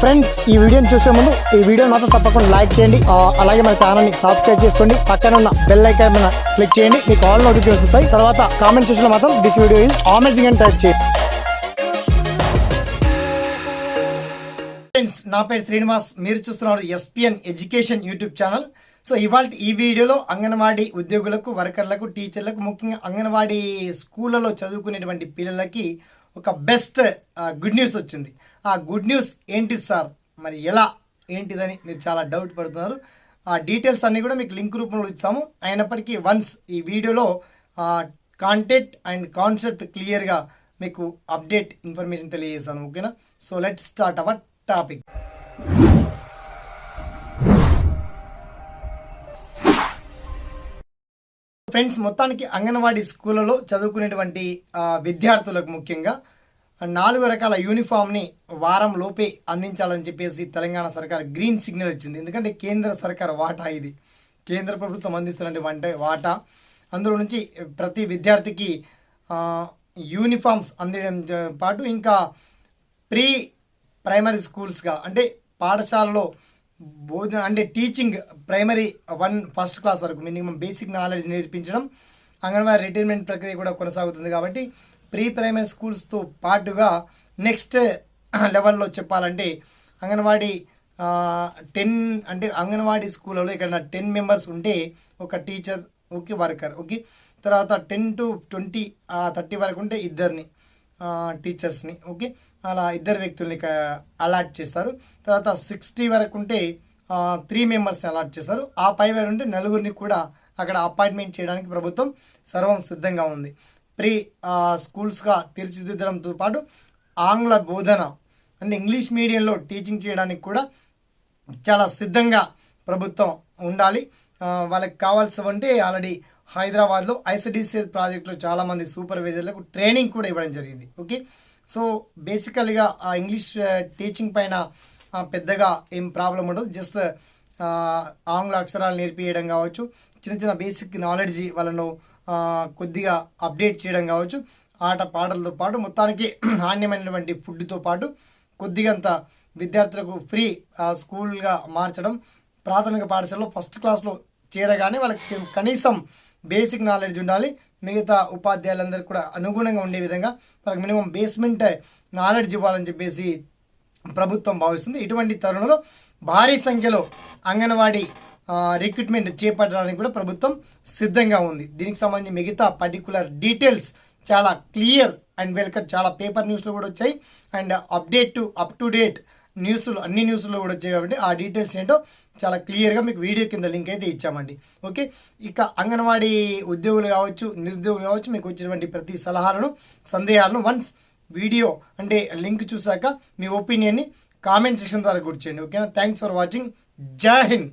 Friends ఈ వీడియోని చూసే ముందు ఈ వీడియో మాత్రం తప్పకుండా లైక్ చేయండి. అలాగే మన ఛానల్ని సబ్స్క్రైబ్ చేసుకోండి. పక్కన ఉన్న బెల్ ఐకాన్ మీద క్లిక్ చేయండి. మీకు ఆల్ నోటిఫికేషన్ వస్తాయి. తర్వాత కామెంట్ చూసిన మాత్రం దిస్ వీడియో ఈజ్ అమేజింగ్ అని టైప్ చేయండి. ఫ్రెండ్స్ నా పేరు శ్రీనివాస్. మీరు చూస్తున్నారు SPN education YouTube channel so ఇవాళ ఈ వీడియోలో అంగన్వాడీ ఉద్యోగులకు వర్కర్లకు టీచర్లకు ముఖ్యంగా అంగన్వాడీ స్కూళ్ళలో చదువుకునేటువంటి పిల్లలకి ఒక బెస్ట్ గుడ్ న్యూస్ వచ్చింది. ఆ గుడ్ న్యూస్ ఏంటి సార్? మరి ఎలా? ఏంటిదని మీరు చాలా డౌట్ పడుతున్నారు. ఆ డీటెయిల్స్ అన్నీ కూడా మీకు లింక్ రూపంలో ఇస్తాము. అయినప్పటికీ వన్స్ ఈ వీడియోలో కాంటెంట్ అండ్ కాన్సెప్ట్ క్లియర్గా మీకు అప్డేట్ ఇన్ఫర్మేషన్ తెలియజేస్తాను ఓకేనా so let start our topic friends మొత్తానికి అంగన్వాడీ స్కూళ్ళలో చదువుకునేటువంటి విద్యార్థులకు ముఖ్యంగా నాలుగు రకాల యూనిఫామ్ని వారం లోపే అందించాలని చెప్పేసి తెలంగాణ సర్కార్ గ్రీన్ సిగ్నల్ ఇచ్చింది. ఎందుకంటే కేంద్ర సర్కార్ వాటా ఇది. కేంద్ర ప్రభుత్వం అందిస్తున్నటువంటి వాటా అందులో నుంచి ప్రతి విద్యార్థికి యూనిఫామ్స్ అందడం పాటు ఇంకా ప్రీ ప్రైమరీ స్కూల్స్గా అంటే పాఠశాలలో బోధన అంటే teaching primary one first class వరకు మినిమం బేసిక్ నాలెడ్జ్ నేర్పించడం అంగన్వాడీ రిటైర్మెంట్ ప్రక్రియ కూడా కొనసాగుతుంది కాబట్టి ప్రీ ప్రైమరీ స్కూల్స్తో పాటుగా నెక్స్ట్ లెవెల్లో చెప్పాలంటే అంగన్వాడీ టెన్ అంటే అంగన్వాడీ స్కూళ్ళలో ఇక్కడ టెన్ మెంబర్స్ ఉంటే ఒక టీచర్ ఓకే వర్కర్ ఓకే. తర్వాత టెన్ టు ట్వంటీ థర్టీ వరకు ఉంటే ఇద్దరిని టీచర్స్ని ఓకే. అలా ఇద్దరు వ్యక్తుల్ని అలాట్ చేస్తారు. తర్వాత సిక్స్టీ వరకు ఉంటే త్రీ మెంబర్స్ని అలాట్ చేస్తారు. ఆ పై వరకు ఉంటే నలుగురిని కూడా అక్కడ అపాయింట్మెంట్ చేయడానికి ప్రభుత్వం సర్వం సిద్ధంగా ఉంది. ప్రీ స్కూల్స్గా తీర్చిదిద్దడంతో పాటు ఆంగ్ల బోధన అంటే ఇంగ్లీష్ మీడియంలో టీచింగ్ చేయడానికి కూడా చాలా సిద్ధంగా ప్రభుత్వం ఉండాలి. వాళ్ళకి కావాల్సినవంటే ఆల్రెడీ హైదరాబాద్లో ఐసీడీసీ ప్రాజెక్టులో చాలామంది సూపర్వైజర్లకు ట్రైనింగ్ కూడా ఇవ్వడం జరిగింది. ఓకే? సో బేసికల్గా ఆ ఇంగ్లీష్ టీచింగ్ పైన పెద్దగా ఏం ప్రాబ్లం ఉండదు. జస్ట్ ఆంగ్ల అక్షరాలు నేర్పియడం కావచ్చు. చిన్న చిన్న బేసిక్ నాలెడ్జ్ వాళ్ళను కొద్దిగా అప్డేట్ చేయడం కావచ్చు. ఆట పాటలతో పాటు మొత్తానికి నాణ్యమైనటువంటి ఫుడ్తో పాటు కొద్దిగంత విద్యార్థులకు ఫ్రీ స్కూల్గా మార్చడం ప్రాథమిక పాఠశాలలో ఫస్ట్ క్లాస్లో చేరగానే వాళ్ళకి కనీసం బేసిక్ నాలెడ్జ్ ఉండాలి. మిగతా ఉపాధ్యాయులందరికీ కూడా అనుగుణంగా ఉండే విధంగా వాళ్ళకి మినిమం బేస్మెంట్ నాలెడ్జ్ ఇవ్వాలని చెప్పేసి ప్రభుత్వం భావిస్తుంది. ఇటువంటి తరుణంలో భారీ సంఖ్యలో అంగన్వాడీ రిక్రూట్మెంట్ చేపట్టడానికి కూడా ప్రభుత్వం సిద్ధంగా ఉంది. దీనికి సంబంధించి మిగతా పర్టికులర్ డీటెయిల్స్ చాలా క్లియర్ అండ్ వెల్కట్ చాలా పేపర్ న్యూస్లో కూడా వచ్చాయి. And update to up to date న్యూస్లు అన్ని న్యూస్లో కూడా వచ్చాయి కాబట్టి ఆ డీటెయిల్స్ ఏంటో చాలా క్లియర్గా మీకు వీడియో కింద లింక్ అయితే ఇచ్చామండి. ఓకే ఇక అంగన్వాడీ ఉద్యోగులు కావచ్చు నిరుద్యోగులు కావచ్చు మీకు వచ్చినటువంటి ప్రతి సలహాలను సందేహాలను వన్స్ వీడియో అంటే లింక్ చూసాక మీ ఒపీనియన్ని కామెంట్ సెక్షన్ ద్వారా గుర్చేయండి ఓకేనా థ్యాంక్స్ ఫర్ వాచింగ్ జై హింద్